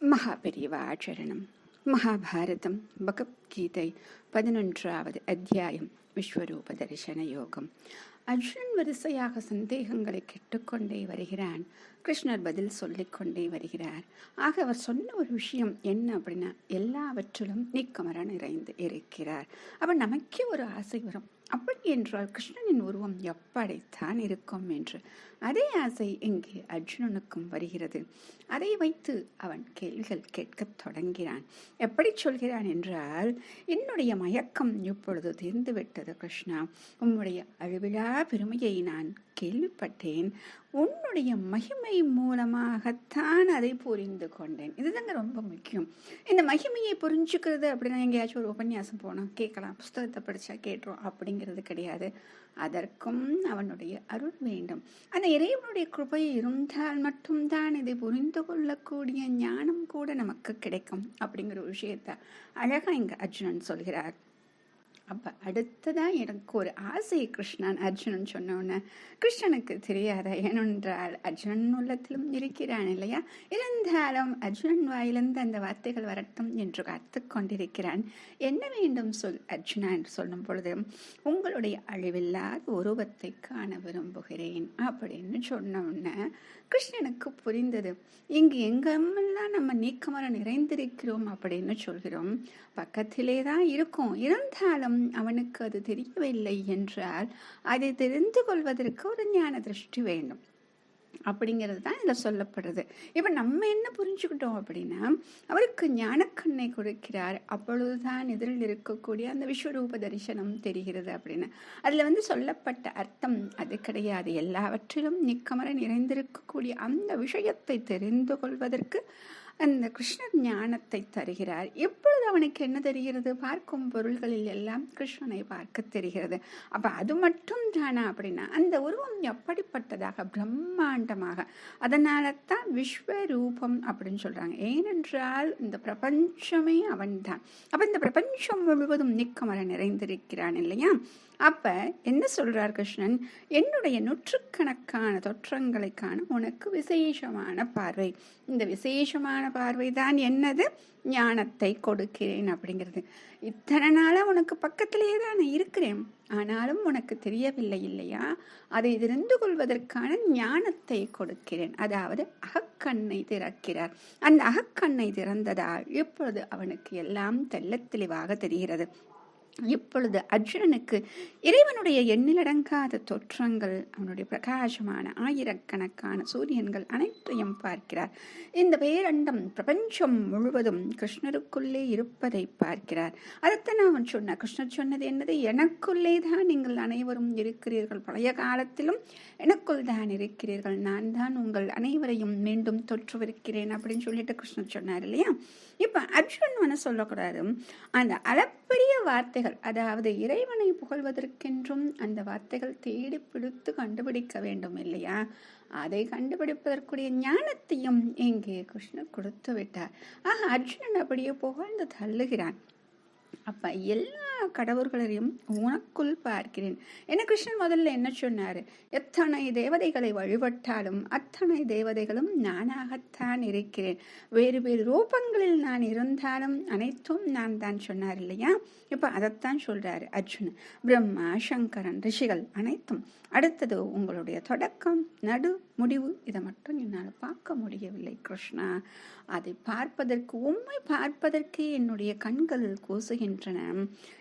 மகாபெரிவாச்சரணம். மகாபாரதம் பகவத்கீதை பதினொன்றாவது அத்தியாயம் விஸ்வரூப தரிசன யோகம். அர்ஜுனன் வரிசையாக சந்தேகங்களை கெட்டுக்கொண்டே வருகிறான். கிருஷ்ணர் பதில் சொல்லிக்கொண்டே வருகிறார். ஆக அவர் சொன்ன ஒரு விஷயம் என்ன அப்படின்னா எல்லாவற்றிலும் நீக்கமர நிறைந்து இருக்கிறார். அவர் நமக்கே ஒரு ஆசை வரும். அப்படி என்றால் கிருஷ்ணனின் உருவம் எப்படித்தான் இருக்கும் என்று அதே ஆசை இங்கே அர்ஜுனனுக்கும் வருகிறது. அதை வைத்து அவன் கேள்விகள் கேட்கத் தொடங்கிறான் எப்படி சொல்கிறான் என்றால் என்னுடைய மயக்கம் இப்பொழுது தீர்ந்துவிட்டது கிருஷ்ணா. உம்முடைய அழுவிழா பெருமையை நான் கேள்விப்பட்டேன். உன்னுடைய மகிமை மூலமாகத்தான் அதை புரிந்து கொண்டேன். இதுதாங்க ரொம்ப முக்கியம். இந்த மகிமையை புரிஞ்சுக்கிறது அப்படின்னா எங்கேயாச்சும் ஒரு உபன்யாசம் போனோம் கேட்கலாம். புஸ்தகத்தை படித்தா கேட்டுரும். அப்படிங்கிறது கிடையாது. அதற்கும் அவனுடைய அருள் வேண்டும். அந்த இறைவனுடைய கிருபை இருந்தால் மட்டும்தான் இதை புரிந்து கொள்ளக்கூடிய ஞானம் கூட நமக்கு கிடைக்கும் அப்படிங்கிற விஷயத்த அழகா இங்க அர்ஜுனன் சொல்கிறார். அப்போ அடுத்ததான் எனக்கு ஒரு ஆசை கிருஷ்ணன் அர்ஜுனன் சொன்னோன்னே கிருஷ்ணனுக்கு தெரியாத? ஏனென்றால் அர்ஜுனன் உள்ளத்திலும் இருக்கிறான் இல்லையா? இருந்தாலும் அர்ஜுனன் வாயிலிருந்து அந்த வார்த்தைகள் வரட்டும் என்று காத்து கொண்டிருக்கிறான். என்ன வேண்டும் சொல்? அர்ஜுனா என்று சொல்லும் பொழுது உங்களுடைய அழிவில்லாத உருவத்தை காண விரும்புகிறேன் அப்படின்னு சொன்னோன்னே கிருஷ்ணனுக்கு புரிந்தது. இங்கு எங்கெல்லாம் நம்ம நீக்கமர நிறைந்திருக்கிறோம்? அப்படின்னு சொல்கிறோம். பக்கத்திலே தான் இருக்கும். இருந்தாலும் அவனுக்கு அது தெரியவில்லை என்றால் அதை தெரிந்து கொள்வதற்கு ஒரு ஞான திருஷ்டி வேண்டும். அப்படிங்கிறது தான் இதில் சொல்லப்படுறது. இப்போ நம்ம என்ன புரிஞ்சுக்கிட்டோம் அப்படின்னா அவருக்கு ஞானக்கண்ணை கொடுக்கிறார். அப்பொழுதுதான் எதிரில் இருக்கக்கூடிய அந்த விஸ்வரூப தரிசனம் தெரிகிறது அப்படின்னு. அதில் வந்து சொல்லப்பட்ட அர்த்தம் அது கிடையாது. எல்லாவற்றிலும் நிக்கமர நிறைந்திருக்கக்கூடிய அந்த விஷயத்தை தெரிந்து கொள்வதற்கு அந்த கிருஷ்ணர் ஞானத்தை தருகிறார். எப்பொழுது அவனுக்கு என்ன தெரிகிறது? பார்க்கும் பொருள்களில் எல்லாம் கிருஷ்ணனை பார்க்க தெரிகிறது. அப்ப அது மட்டும் தானா அப்படின்னா அந்த உருவம் எப்படிப்பட்டதாக? பிரம்மாண்டமாக. அதனால தான் விஸ்வரூபம் அப்படின்னு சொல்றாங்க. ஏனென்றால் இந்த பிரபஞ்சமே அவன் தான் அப்ப இந்த பிரபஞ்சம் முழுவதும் நிக்கமர நிறைந்திருக்கிறான் இல்லையா? அப்ப என்ன சொல்றார் கிருஷ்ணன்? என்னுடைய நூற்றுக்கணக்கான தொற்றங்களை காண உனக்கு விசேஷமான பார்வை. இந்த விசேஷமான பார்வை தான் என்னது? ஞானத்தை கொடுக்கிறேன் அப்படிங்கிறது. இத்தனை நாளாக உனக்கு பக்கத்திலேயே தான் நான் இருக்கிறேன். ஆனாலும் உனக்கு தெரியவில்லை இல்லையா? அதை தெரிந்து கொள்வதற்கான ஞானத்தை கொடுக்கிறேன். அதாவது அகக்கண்ணை திறக்கிறார். அந்த அகக்கண்ணை திறந்ததால் இப்பொழுது அவனுக்கு எல்லாம் தெல்ல தெளிவாக தெரிகிறது. இப்பொழுது அர்ஜுனனுக்கு இறைவனுடைய எண்ணிலடங்காத தோற்றங்கள் அவனுடைய பிரகாசமான ஆயிரக்கணக்கான சூரியன்கள் அனைத்தையும் பார்க்கிறார். இந்த பேரண்டம் பிரபஞ்சம் முழுவதும் கிருஷ்ணருக்குள்ளே இருப்பதை பார்க்கிறார். அதைத்தான் அவன் சொன்னார் கிருஷ்ணர் சொன்னது என்னது? எனக்குள்ளே தான் நீங்கள் அனைவரும் இருக்கிறீர்கள். பழைய காலத்திலும் எனக்குள் தான் இருக்கிறீர்கள். நான் தான் உங்கள் அனைவரையும் மீண்டும் தொற்றுவிருக்கிறேன் அப்படின்னு சொல்லிட்டு கிருஷ்ணர் சொன்னார் இல்லையா? இப்போ அர்ஜுன் ஒன்று சொல்லக்கூடாது. அந்த அளப்பரிய வார்த்தைகள் அதாவது இறைவனை புகழ்வதற்கென்றும் அந்த வார்த்தைகள் தேடி பிடித்து கண்டுபிடிக்க வேண்டும் இல்லையா? அதை கண்டுபிடிப்பதற்குரிய ஞானத்தையும் இங்கே கிருஷ்ணர் கொடுத்து விட்டார் ஆக அர்ஜுனன் அப்படியே புகழ்ந்து தள்ளுகிறான். அப்ப எல்லா கடவுள்களையும் உனக்குள் பார்க்கிறேன். என்ன கிருஷ்ணன் முதல்ல என்ன சொன்னார்? எத்தனை தேவதைகளை வழிபட்டாலும் அத்தனை தேவதைகளும் நானாகத்தான் இருக்கிறேன். வேறு வேறு ரூபங்களில் நான் இருந்தாலும் அனைத்தும் நான் தான் சொன்னார் இல்லையா? இப்போ அதைத்தான் சொல்கிறாரு அர்ஜுன் பிரம்மா சங்கரன் ரிஷிகள் அனைத்தும். அடுத்தது உங்களுடைய தொடக்கம் நடு முடிவு. இதை மட்டும் என்னால் பார்க்க முடியவில்லை கிருஷ்ணா. அதை பார்ப்பதற்கு உண்மை பார்ப்பதற்கே என்னுடைய கண்கள் கூசுகின்றன.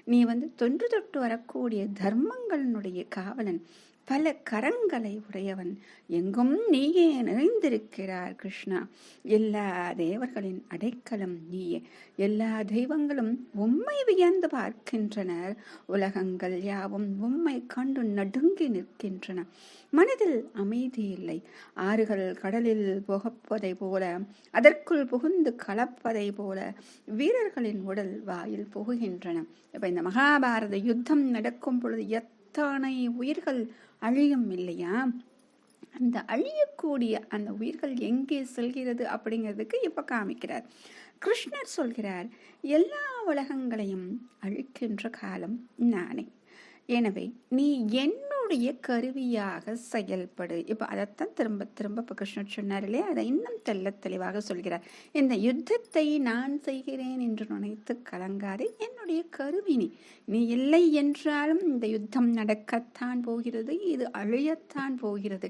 நீ வந்து தொன்று தொட்டு வரக்கூடிய தர்மங்களினுடைய காவலன். பல கரங்களை உடையவன். எங்கும் நீயே நிறைந்திருக்கிறார் கிருஷ்ணா. எல்லா தேவர்களின் அடைக்கலம் நீயே. எல்லா தெய்வங்களும் உம்மை வியந்து பார்க்கின்றனர். உலகங்கள் யாவும் உம்மை கண்டு நடுங்கி நிற்கின்றன. மனதில் அமைதி இல்லை. ஆறுகள் கடலில் புகப்பதை போல அதற்குள் புகுந்து கலப்பதை போல வீரர்களின் உடல் வாயில் புகுகின்றன. இப்ப இந்த மகாபாரத யுத்தம் நடக்கும் பொழுது எத்தனை உயிர்கள் அழியும் இல்லையா? அந்த அழியக்கூடிய அந்த உயிர்கள் எங்கே செல்கிறது அப்படிங்கிறதுக்கு இப்போ காமிக்கிறார். கிருஷ்ணர் சொல்கிறார் எல்லா உலகங்களையும் அழிக்கின்ற காலம் நானே எனவே நீ என்னுடைய என்னுடைய கருவியாக செயல்படு. இப்போ அதைத்தான் திரும்ப திரும்ப இப்போ கிருஷ்ணர் சொன்னார் இல்லையா? அதை இன்னும் தெல்ல தெளிவாக சொல்கிறார். இந்த யுத்தத்தை நான் செய்கிறேன் என்று நினைத்து கலங்காதே. என்னுடைய கருவி நீ. நீ இல்லை என்றாலும் இந்த யுத்தம் நடக்கத்தான் போகிறது. இது அழியத்தான் போகிறது.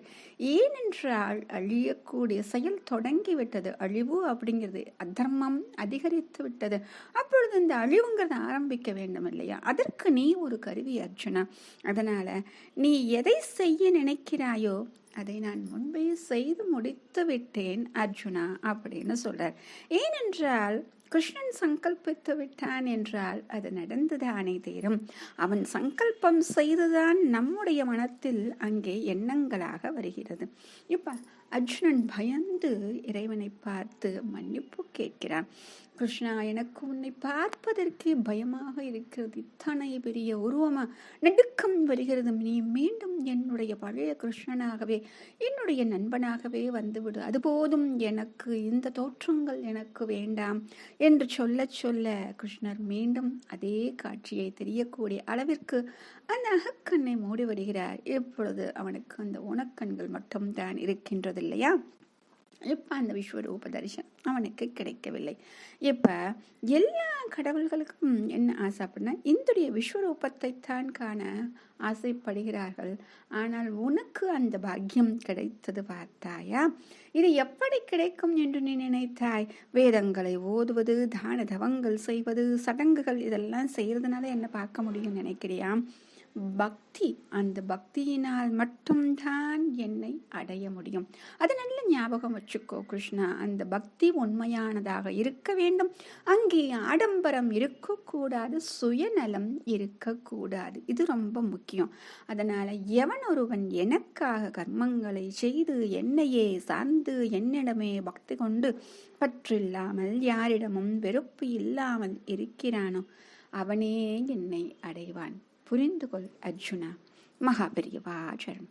ஏனென்றால் அழியக்கூடிய செயல் தொடங்கிவிட்டது. அழிவு அப்படிங்கிறது அதர்மம் அதிகரித்து விட்டது. அப்பொழுது இந்த அழிவுங்கிறத ஆரம்பிக்க வேண்டும் இல்லையா அதற்கு நீ ஒரு கருவி அர்ஜுனா. அதனால் நீ நீ எதை செய்ய நினைக்கிறாயோ அதை நான் முன்பே செய்து முடித்து விட்டேன் அர்ஜுனா அப்படின்னு சொல்றார். ஏனென்றால் கிருஷ்ணன் சங்கல்பித்து விட்டான் என்றால் அது நடந்துதானே தீரும். அவன் சங்கல்பம் செய்துதான் நம்முடைய மனத்தில் அங்கே எண்ணங்களாக வருகிறது. இப்ப அர்ஜுனன் பயந்து இறைவனை பார்த்து மன்னிப்பு கேட்கிறான். கிருஷ்ணா எனக்கு உன்னை பார்ப்பதற்கே பயமாக இருக்கிறது. இத்தனை பெரிய உருவமா நடுக்கம் வருகிறது. நீ மீண்டும் என்னுடைய பழைய கிருஷ்ணனாகவே என்னுடைய நண்பனாகவே வந்துவிடு. அது போதும் எனக்கு இந்த தோற்றங்கள் எனக்கு வேண்டாம் என்று சொல்ல சொல்ல கிருஷ்ணர் மீண்டும் அதே காட்சியை தெரியக்கூடிய அளவிற்கு அந்த அகக்கண்ணை மூடி வருகிறார். இப்பொழுது அவனுக்கு அந்த உணக்கண்கள் மட்டும்தான் இருக்கின்றது. இல்லையா இப்போ அந்த விஸ்வரூப தரிசனம் அவனுக்கு கிடைக்கவில்லை? இப்போ எல்லா கடவுள்களுக்கும் என்ன ஆசை அப்படின்னா இந்துடைய விஸ்வரூபத்தை தான் காண ஆசைப்படுகிறார்கள். ஆனால் உனக்கு அந்த பாக்கியம் கிடைத்தது பார்த்தாயா? இது எப்படி கிடைக்கும் என்று நீ நினைத்தாய்? வேதங்களை ஓதுவது தான தவங்கள் செய்வது சடங்குகள் இதெல்லாம் செய்கிறதுனால என்ன பார்க்க முடியும் நினைக்கிறியா? பக்தி அந்த பக்தியினால் மட்டும்தான் என்னை அடைய முடியும். அதை நல்ல ஞாபகம் வச்சுக்கோ கிருஷ்ணா. அந்த பக்தி உண்மையானதாக இருக்க வேண்டும். அங்கே ஆடம்பரம் இருக்கக்கூடாது சுயநலம் இருக்கக்கூடாது. இது ரொம்ப முக்கியம். அதனால் எவன் ஒருவன் எனக்காக கர்மங்களை செய்து என்னையே சார்ந்து என்னிடமே பக்தி கொண்டு பற்றில்லாமல் யாரிடமும் வெறுப்பு இல்லாமல் இருக்கிறானோ அவனே என்னை அடைவான். புரிந்து கொள் அர்ஜுனா. மகாபெரியவாச்சரம்